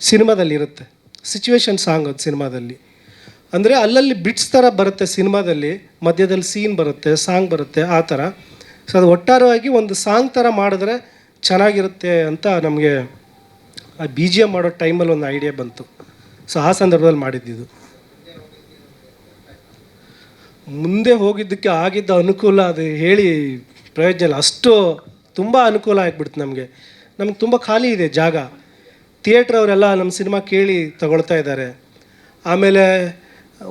ಸಿನಿಮಾದಲ್ಲಿ ಇರುತ್ತೆ situation song ಅದು ಸಿನಿಮಾದಲ್ಲಿ. ಅಂದರೆ ಅಲ್ಲಲ್ಲಿ ಬಿಟ್ಸ್ ಥರ ಬರುತ್ತೆ ಸಿನಿಮಾದಲ್ಲಿ, ಮಧ್ಯದಲ್ಲಿ ಸೀನ್ ಬರುತ್ತೆ ಸಾಂಗ್ ಬರುತ್ತೆ, ಆ ಥರ ಸೊ ಅದು ಒಟ್ಟಾರೆಯಾಗಿ ಒಂದು ಸಾಂಗ್ ಥರ ಮಾಡಿದ್ರೆ ಚೆನ್ನಾಗಿರುತ್ತೆ ಅಂತ ನಮಗೆ ಆ ಬಿ ಜಿ ಎಂ ಮಾಡೋ ಟೈಮಲ್ಲಿ ಒಂದು ಐಡಿಯಾ ಬಂತು. ಸೊ ಆ ಸಂದರ್ಭದಲ್ಲಿ ಮಾಡಿದ್ದಿದ್ದು ಮುಂದೆ ಹೋಗಿದ್ದಕ್ಕೆ ಆಗಿದ್ದ ಅನುಕೂಲ ಅದು ಹೇಳಿ ಪ್ರಯೋಜನ ಅಷ್ಟು ತುಂಬ ಅನುಕೂಲ ಆಗಿಬಿಡ್ತು ನಮಗೆ. ನಮ್ಗೆ ತುಂಬ ಖಾಲಿ ಇದೆ ಜಾಗ. ಥಿಯೇಟ್ರ್ ಅವರೆಲ್ಲ ನಮ್ಮ ಸಿನಿಮಾ ಕೇಳಿ ತಗೊಳ್ತಾ ಇದ್ದಾರೆ. ಆಮೇಲೆ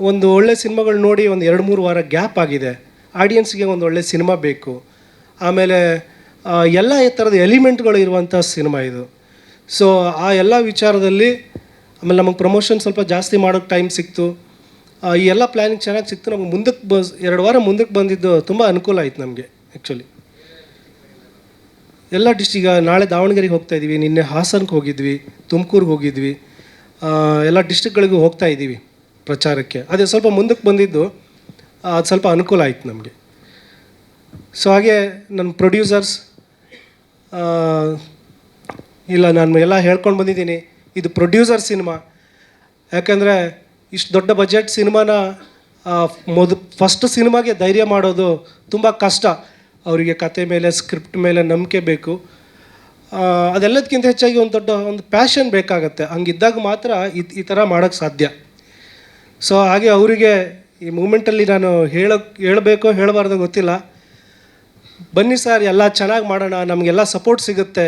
ಒಂದು ಒಳ್ಳೆ ಸಿನಿಮಾಗಳು ನೋಡಿ ಒಂದು ಎರಡು ಮೂರು ವಾರ ಗ್ಯಾಪ್ ಆಗಿದೆ. ಆಡಿಯನ್ಸ್ಗೆ ಒಂದು ಒಳ್ಳೆ ಸಿನಿಮಾ ಬೇಕು. ಆಮೇಲೆ ಎಲ್ಲ ಥರದ ಎಲಿಮೆಂಟ್ಗಳು ಇರುವಂಥ ಸಿನಿಮಾ ಇದು. ಸೊ, ಆ ಎಲ್ಲ ವಿಚಾರದಲ್ಲಿ ಆಮೇಲೆ ನಮಗೆ ಪ್ರಮೋಷನ್ ಸ್ವಲ್ಪ ಜಾಸ್ತಿ ಮಾಡೋಕ್ಕೆ ಟೈಮ್ ಸಿಕ್ತು. ಈ ಎಲ್ಲ ಪ್ಲ್ಯಾನಿಂಗ್ ಚೆನ್ನಾಗಿ ಸಿಕ್ತು. ನಮಗೆ ಮುಂದಕ್ಕೆ ಬಸ್, ಎರಡು ವಾರ ಮುಂದಕ್ಕೆ ಬಂದಿದ್ದು ತುಂಬ ಅನುಕೂಲ ಆಯ್ತು ನಮಗೆ ಆ್ಯಕ್ಚುಲಿ ಎಲ್ಲ ಡಿಸ್ಟಿಕ್ ನಾಳೆ ದಾವಣಗೆರೆಗೆ ಹೋಗ್ತಾ ಇದ್ದೀವಿ, ನಿನ್ನೆ ಹಾಸನಕ್ಕೆ ಹೋಗಿದ್ವಿ, ತುಮಕೂರಿಗೆ ಹೋಗಿದ್ವಿ ಎಲ್ಲ ಡಿಸ್ಟಿಕ್ಗಳಿಗೂ ಹೋಗ್ತಾ ಇದ್ದೀವಿ ಪ್ರಚಾರಕ್ಕೆ. ಅದೇ ಸ್ವಲ್ಪ ಮುಂದಕ್ಕೆ ಬಂದಿದ್ದು ಅದು ಸ್ವಲ್ಪ ಅನುಕೂಲ ಆಯ್ತು ನಮಗೆ. ಸೊ ಹಾಗೆ ನನ್ನ ಪ್ರೊಡ್ಯೂಸರ್ಸ್ ಇಲ್ಲ ನಾನು ಎಲ್ಲ ಹೇಳ್ಕೊಂಡು ಬಂದಿದ್ದೀನಿ, ಇದು ಪ್ರೊಡ್ಯೂಸರ್ ಸಿನಿಮಾ ಯಾಕಂದರೆ ಇಷ್ಟು ದೊಡ್ಡ ಬಜೆಟ್ ಸಿನಿಮಾನ ಮೊದ ಫಸ್ಟ್ ಸಿನಿಮಾಗೆ ಧೈರ್ಯ ಮಾಡೋದು ತುಂಬ ಕಷ್ಟ. ಅವರಿಗೆ ಕತೆ ಮೇಲೆ ಸ್ಕ್ರಿಪ್ಟ್ ಮೇಲೆ ನಂಬಿಕೆ ಬೇಕು. ಅದೆಲ್ಲದಕ್ಕಿಂತ ಹೆಚ್ಚಾಗಿ ಒಂದು ದೊಡ್ಡ ಒಂದು ಪ್ಯಾಷನ್ ಬೇಕಾಗತ್ತೆ. ಹಂಗಿದ್ದಾಗ ಮಾತ್ರ ಈ ಈ ಥರ ಮಾಡೋಕ್ಕೆ ಸಾಧ್ಯ. ಸೊ ಹಾಗೆ ಅವರಿಗೆ ಈ ಮೂಮೆಂಟಲ್ಲಿ ನಾನು ಹೇಳೋಕ್ಕೆ ಹೇಳಬೇಕೋ ಹೇಳಬಾರ್ದು ಗೊತ್ತಿಲ್ಲ. ಬನ್ನಿ ಸರ್ ಎಲ್ಲ ಚೆನ್ನಾಗಿ ಮಾಡೋಣ, ನಮಗೆಲ್ಲ ಸಪೋರ್ಟ್ ಸಿಗುತ್ತೆ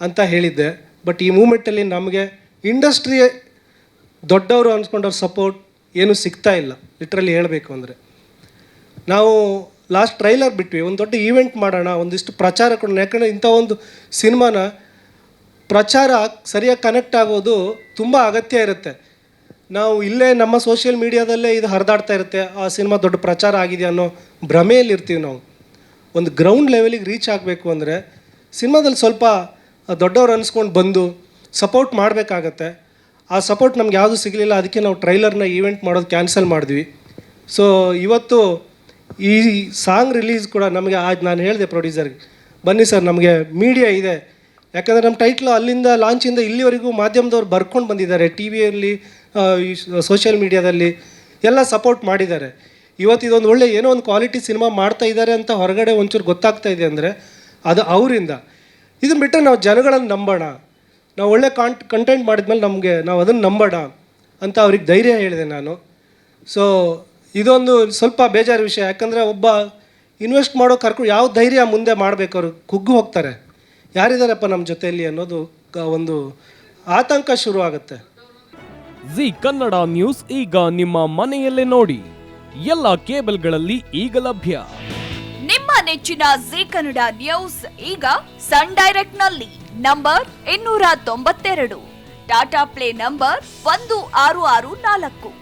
ಅಂತ ಹೇಳಿದ್ದೆ. ಬಟ್ ಈ ಮೂಮೆಂಟಲ್ಲಿ ನಮಗೆ ಇಂಡಸ್ಟ್ರಿ ದೊಡ್ಡವರು ಅನ್ಸ್ಕೊಂಡವ್ರ ಸಪೋರ್ಟ್ ಏನೂ ಸಿಗ್ತಾ ಇಲ್ಲ. ಲಿಟ್ರಲ್ಲಿ ಹೇಳಬೇಕು ಅಂದರೆ. ನಾವು ಲಾಸ್ಟ್ ಟ್ರೈಲರ್ ಬಿಟ್ವಿ. ಒಂದು ದೊಡ್ಡ ಈವೆಂಟ್ ಮಾಡೋಣ, ಒಂದಿಷ್ಟು ಪ್ರಚಾರ ಕೊಡೋಣ. ಯಾಕಂದರೆ ಇಂಥ ಒಂದು ಸಿನಿಮಾನ ಪ್ರಚಾರ ಸರಿಯಾಗಿ ಕನೆಕ್ಟ್ ಆಗೋದು ತುಂಬ ಅಗತ್ಯ ಇರುತ್ತೆ. ನಾವು ಇಲ್ಲೇ ನಮ್ಮ ಸೋಷಿಯಲ್ ಮೀಡಿಯಾದಲ್ಲೇ ಇದು ಹರಿದಾಡ್ತಾ ಇರುತ್ತೆ, ಆ ಸಿನಿಮಾ ದೊಡ್ಡ ಪ್ರಚಾರ ಆಗಿದೆ ಅನ್ನೋ ಭ್ರಮೆಯಲ್ಲಿ ಇರ್ತೀವಿ ನಾವು. ಒಂದು ಗ್ರೌಂಡ್ ಲೆವೆಲಿಗೆ ರೀಚ್ ಆಗಬೇಕು ಅಂದರೆ ಸಿನಿಮಾದಲ್ಲಿ ಸ್ವಲ್ಪ ದೊಡ್ಡವ್ರು ಅನ್ನಿಸ್ಕೊಂಡು ಬಂದು ಸಪೋರ್ಟ್ ಮಾಡಬೇಕಾಗತ್ತೆ. ಆ ಸಪೋರ್ಟ್ ನಮ್ಗೆ ಯಾವುದು ಸಿಗಲಿಲ್ಲ, ಅದಕ್ಕೆ ನಾವು ಟ್ರೈಲರ್ನ ಈವೆಂಟ್ ಮಾಡೋದು ಕ್ಯಾನ್ಸಲ್ ಮಾಡಿದ್ವಿ. ಸೊ ಇವತ್ತು ಈ ಸಾಂಗ್ ರಿಲೀಸ್ ಕೂಡ ನಮಗೆ ಆಜ್ ನಾನು ಹೇಳಿದೆ ಪ್ರೊಡ್ಯೂಸರ್ಗೆ ಬನ್ನಿ ಸರ್, ನಮಗೆ ಮೀಡಿಯಾ ಇದೆ. ಯಾಕಂದರೆ ನಮ್ಮ ಟೈಟ್ಲು ಅಲ್ಲಿಂದ ಲಾಂಚಿಂದ ಇಲ್ಲಿವರೆಗೂ ಮಾಧ್ಯಮದವ್ರು ಬರ್ಕೊಂಡು ಬಂದಿದ್ದಾರೆ. ಟಿ ವಿಯಲ್ಲಿ ಸೋಷಿಯಲ್ ಮೀಡಿಯಾದಲ್ಲಿ ಎಲ್ಲ ಸಪೋರ್ಟ್ ಮಾಡಿದ್ದಾರೆ. ಇವತ್ತು ಇದೊಂದು ಒಳ್ಳೆ ಏನೋ ಒಂದು ಕ್ವಾಲಿಟಿ ಸಿನಿಮಾ ಮಾಡ್ತಾ ಇದ್ದಾರೆ ಅಂತ ಹೊರಗಡೆ ಒಂಚೂರು ಗೊತ್ತಾಗ್ತಾ ಇದೆ ಅಂದರೆ ಅದು ಅವರಿಂದ. ಇದನ್ನು ಬಿಟ್ಟರೆ ನಾವು ಜನಗಳನ್ನು ನಂಬೋಣ. ನಾವು ಒಳ್ಳೆ ಕಾಂಟ್ ಕಂಟೆಂಟ್ ಮಾಡಿದ್ಮೇಲೆ ನಮಗೆ ನಾವು ಅದನ್ನು ನಂಬೋಣ ಅಂತ ಅವ್ರಿಗೆ ಧೈರ್ಯ ಹೇಳಿದೆ ನಾನು. ಸೊ ಇದೊಂದು ಸ್ವಲ್ಪ ಬೇಜಾರು ವಿಷಯ. ಯಾಕಂದರೆ ಒಬ್ಬ ಇನ್ವೆಸ್ಟ್ ಮಾಡೋ ಕರ್ಕೊಂಡು ಯಾವ ಧೈರ್ಯ ಮುಂದೆ ಮಾಡಬೇಕು ಅವರು? ಕುಗ್ಗು ಹೋಗ್ತಾರೆ. ಯಾರಿದ್ದಾರಪ್ಪ ನಮ್ಮ ಜೊತೆಯಲ್ಲಿ ಅನ್ನೋದು ಕ- ಒಂದು ಆತಂಕ ಶುರು ಆಗುತ್ತೆ ಜಿ ಕನ್ನಡ ನ್ಯೂಸ್ ಈಗ ನಿಮ್ಮ ಮನೆಯಲ್ಲೇ ನೋಡಿ. ಎಲ್ಲ ಕೇಬಲ್ಗಳಲ್ಲಿ ಈಗ ಲಭ್ಯ. ನಿಮ್ಮ ನೆಚ್ಚಿನ ಜಿ ಕನ್ನಡ ನ್ಯೂಸ್ ಈಗ ಸನ್ ಡೈರೆಕ್ಟ್ನಲ್ಲಿ. ನಂಬರ್ ಇನ್ನೂರ ತೊಂಬತ್ತೆರಡು. ಟಾಟಾ ಪ್ಲೇ ನಂಬರ್ ಒಂದು ಆರು ಆರು ನಾಲ್ಕು.